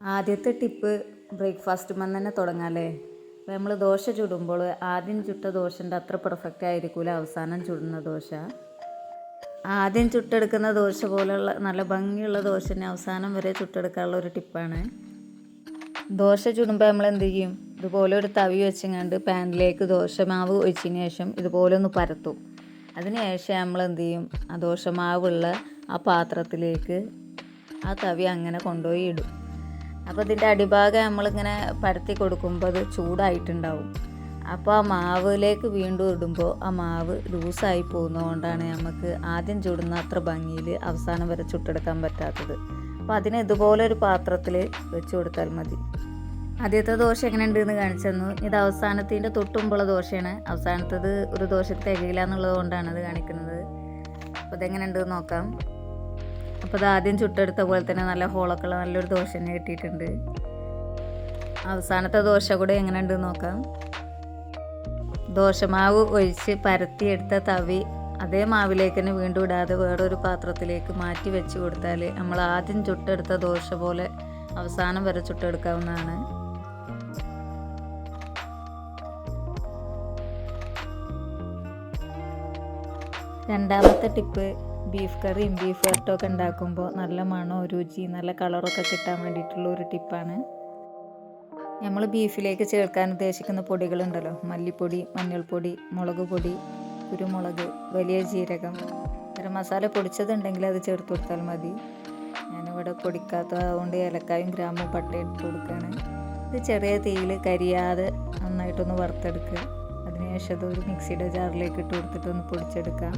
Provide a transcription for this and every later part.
ആദ്യത്തെ tip breakfast തന്നെ തുടങ്ങാം അല്ലേ നമ്മൾ ദോശ ചുടുമ്പോൾ ആദ്യം ചുട്ട ദോശന്റെ അത്ര പെർഫെക്റ്റ് ആയിരിക്കില്ല അവസാനം ചുടുന്ന ദോശ. ആദ്യം ചുട്ടെടുക്കുന്ന ദോശ പോലെയുള്ള നല്ല ഭംഗിയുള്ള ദോശനെ അവസാനം വരെ ചുട്ടെടുക്കാനുള്ള ഒരു ടിപ്പാണ്. ദോശ ചുടുമ്പോൾ നമ്മൾ എന്ത് ചെയ്യും? ഇതുപോലെ ഒരു തവി വെച്ചങ്ങാണ്ട് പാനിലേക്ക് ദോശമാവ് ഒഴിച്ചതിന് ശേഷം ഇതുപോലെ ഒന്ന് പരത്തും. അതിനുശേഷം നമ്മൾ എന്ത് ചെയ്യും? ആ ദോശമാവുള്ള ആ പാത്രത്തിലേക്ക് ആ തവി അങ്ങനെ കൊണ്ടുപോയി ഇടും. അപ്പോൾ ഇതിന്റെ അടിഭാഗം നമ്മളിങ്ങനെ പരത്തി കൊടുക്കുമ്പോൾ അത് ചൂടായിട്ടുണ്ടാവും. അപ്പോൾ ആ മാവിലേക്ക് വീണ്ടും ഇടുമ്പോൾ ആ മാവ് ലൂസായി പോകുന്നതുകൊണ്ടാണ് നമുക്ക് ആദ്യം ചൂടുന്ന അത്ര ഭംഗിയിൽ അവസാനം വരെ ചുട്ടെടുക്കാൻ പറ്റാത്തത്. അപ്പോൾ അതിന് ഇതുപോലെ ഒരു പാത്രത്തിൽ വെച്ച് കൊടുത്താൽ മതി. ആദ്യത്തെ ദോശ എങ്ങനെ ഉണ്ടെന്ന് കാണിച്ചു തന്നു. ഇത് അവസാനത്തിന്റെ തൊട്ടുമ്പുള്ള ദോശയാണ്. അവസാനത്തത് ഒരു ദോശ തികയില്ല എന്നുള്ളത് കൊണ്ടാണ് അത് കാണിക്കുന്നത്. അപ്പോൾ ഇതെങ്ങനെ ഉണ്ടെന്ന് നോക്കാം. അപ്പോൾ ആദ്യം ചുട്ടെടുത്ത പോലെ തന്നെ നല്ല ഹോളൊക്കെ ഉള്ള നല്ലൊരു ദോശ തന്നെ കിട്ടിയിട്ടുണ്ട്. അവസാനത്തെ ദോശ കൂടെ എങ്ങനെ ഉണ്ടെന്ന് നോക്കാം. ദോശമാവ് ഒഴിച്ച് പരത്തിയെടുത്ത തവി അതേ മാവിലേക്ക് തന്നെ വീണ്ടും ഇടാതെ വേറൊരു പാത്രത്തിലേക്ക് മാറ്റി വെച്ച് കൊടുത്താൽ നമ്മൾ ആദ്യം ചുട്ടെടുത്ത ദോശ പോലെ അവസാനം വരെ ചുട്ടെടുക്കാവുന്നതാണ്. രണ്ടാമത്തെ ടിപ്പ് ബീഫ് കറിയും ബീഫ് വരട്ടും ഒക്കെ ഉണ്ടാക്കുമ്പോൾ നല്ല മണോ രുചി നല്ല കളറൊക്കെ കിട്ടാൻ വേണ്ടിയിട്ടുള്ള ഒരു ടിപ്പാണ്. നമ്മൾ ബീഫിലേക്ക് ചേർക്കാൻ ഉദ്ദേശിക്കുന്ന പൊടികളുണ്ടല്ലോ. മല്ലിപ്പൊടി മഞ്ഞൾപ്പൊടി മുളക് പൊടി കുരുമുളക് വലിയ ജീരകം. ഗരം മസാല പൊടിച്ചതുണ്ടെങ്കിൽ അത് ചേർത്ത് കൊടുത്താൽ മതി. ഞാനിവിടെ പൊടിക്കാത്തതുകൊണ്ട് ഏലക്കായും ഗ്രാമ്പും പട്ട ഇട്ട് കൊടുക്കുകയാണ്. ഇത് ചെറിയ തീയിൽ കരിയാതെ നന്നായിട്ടൊന്ന് വറുത്തെടുക്കുക. അതിനുശേഷം അത് ഒരു മിക്സിയുടെ ജാറിലേക്ക് ഇട്ട് കൊടുത്തിട്ടൊന്ന് പൊടിച്ചെടുക്കാം.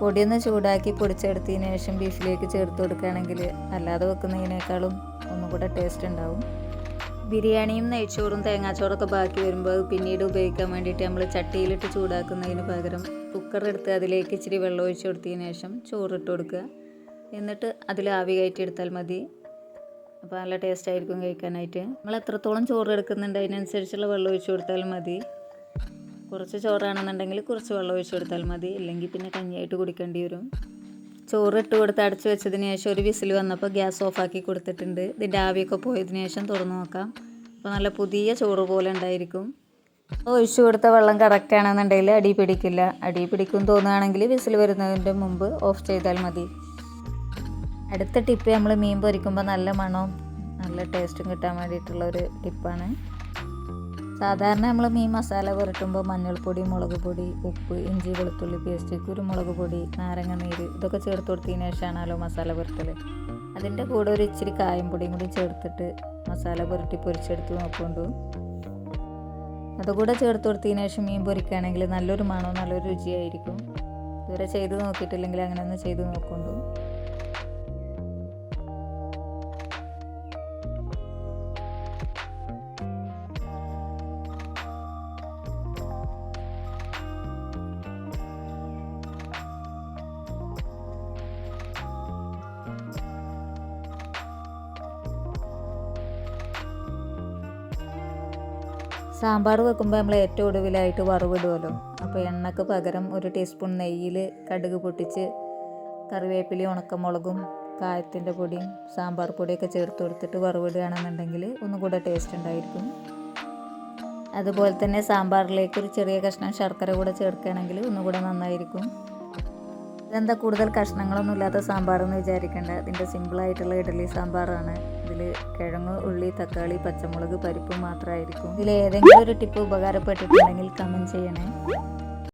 പൊടിയൊന്ന് ചൂടാക്കി പൊടിച്ചെടുത്തതിന് ശേഷം ബീഫിലേക്ക് ചേർത്ത് കൊടുക്കുകയാണെങ്കിൽ അല്ലാതെ വെക്കുന്നതിനേക്കാളും ഒന്നും കൂടെ ടേസ്റ്റ് ഉണ്ടാവും. ബിരിയാണിയും നെയ്ച്ചോറും തേങ്ങാച്ചോറൊക്കെ ബാക്കി വരുമ്പോൾ പിന്നീട് ഉപയോഗിക്കാൻ വേണ്ടിയിട്ട് നമ്മൾ ചട്ടിയിലിട്ട് ചൂടാക്കുന്നതിന് പകരം കുക്കർ എടുത്ത് അതിലേക്ക് ഇച്ചിരി വെള്ളം ഒഴിച്ചു കൊടുത്തതിന് ശേഷം ചോറിട്ട് കൊടുക്കുക. എന്നിട്ട് അതിൽ ആവി കയറ്റി എടുത്താൽ മതി. അപ്പോൾ നല്ല ടേസ്റ്റ് ആയിരിക്കും കഴിക്കാനായിട്ട്. നമ്മൾ എത്രത്തോളം ചോറ് എടുക്കുന്നുണ്ട് അതിനനുസരിച്ചുള്ള വെള്ളം ഒഴിച്ചു കൊടുത്താൽ മതി. കുറച്ച് ചോറാണെന്നുണ്ടെങ്കിൽ കുറച്ച് വെള്ളം ഒഴിച്ചു കൊടുത്താൽ മതി. ഇല്ലെങ്കിൽ പിന്നെ കഞ്ഞിയായിട്ട് കുടിക്കേണ്ടി വരും. ചോറ് ഇട്ട് കൊടുത്ത് അടച്ചു വെച്ചതിന് ശേഷം ഒരു വിസിൽ വന്നപ്പോൾ ഗ്യാസ് ഓഫാക്കി കൊടുത്തിട്ടുണ്ട്. ഇതിന്റെ ആവിയൊക്കെ പോയതിന് ശേഷം തുറന്നു നോക്കാം. അപ്പോൾ നല്ല പുതിയ ചോറ് പോലെ ഉണ്ടായിരിക്കും. ഒഴിച്ചു കൊടുത്ത വെള്ളം കറക്റ്റ് ആണെന്നുണ്ടെങ്കിൽ അടി പിടിക്കില്ല. അടി പിടിക്കും തോന്നുകയാണെങ്കിൽ വിസിൽ വരുന്നതിന്റെ മുമ്പ് ഓഫ് ചെയ്താൽ മതി. അടുത്ത ടിപ്പ് നമ്മൾ മീൻ പൊരിക്കുമ്പോൾ നല്ല മണവും നല്ല ടേസ്റ്റും കിട്ടാൻ വേണ്ടിയിട്ടുള്ള ഒരു ടിപ്പാണ്. സാധാരണ നമ്മൾ മീൻ മസാല പുരട്ടുമ്പോൾ മഞ്ഞൾപ്പൊടി മുളക് പൊടി ഉപ്പ് ഇഞ്ചി വെളുത്തുള്ളി പേസ്റ്റ് കുരുമുളക് പൊടി നാരങ്ങ നീര് ഇതൊക്കെ ചേർത്ത് കൊടുത്തതിന് ശേഷമാണല്ലോ മസാല പുരട്ടൽ അതിന്റെ കൂടെ ഒരു ഇച്ചിരി കായം പൊടിയും കൂടി ചേർത്തിട്ട് മസാല പുരട്ടി പൊരിച്ചെടുത്ത് നോക്കുന്നുണ്ട്. അതുകൂടെ ചേർത്ത് കൊടുത്തതിന് ശേഷം മീൻ പൊരിക്കുകയാണെങ്കിൽ നല്ലൊരു മണവും നല്ലൊരു രുചിയായിരിക്കും. ഇതുവരെ ചെയ്ത് നോക്കിയിട്ടില്ലെങ്കിൽ അങ്ങനെ ഒന്ന് ചെയ്ത് നോക്കൊണ്ടു സാമ്പാർ വെക്കുമ്പോൾ നമ്മൾ ഏറ്റവും ഒടുവിലായിട്ട് വറവിടുമല്ലോ അപ്പോൾ എണ്ണക്ക് പകരം ഒരു ടീസ്പൂൺ നെയ്യിൽ കടുക് പൊട്ടിച്ച് കറിവേപ്പില ഉണക്കമുളകും കായത്തിന്റെ പൊടിയും സാമ്പാർ പൊടിയൊക്കെ ചേർത്ത് കൊടുത്തിട്ട് വറവിടുകയാണെന്നുണ്ടെങ്കിൽ ഒന്നും കൂടെ ടേസ്റ്റ് ഉണ്ടായിരിക്കും. അതുപോലെ തന്നെ സാമ്പാറിലേക്ക് ഒരു ചെറിയ കഷ്ണം ശർക്കര കൂടെ ചേർക്കുകയാണെങ്കിൽ ഒന്നുകൂടെ നന്നായിരിക്കും. ഇതെന്താ കൂടുതൽ കഷ്ണങ്ങളൊന്നും ഇല്ലാത്ത സാമ്പാറെന്ന് വിചാരിക്കേണ്ട. ഇതിന്റെ സിമ്പിളായിട്ടുള്ള ഇഡലി സാമ്പാറാണ്. ഇതിൽ കിഴങ്ങ് ഉള്ളി തക്കാളി പച്ചമുളക് പരിപ്പ് മാത്രമായിരിക്കും ഇതിൽ ഏതെങ്കിലും ഒരു ടിപ്പ് ഉപകാരപ്പെട്ടിട്ടുണ്ടെങ്കിൽ കമന്റ് ചെയ്യണേ.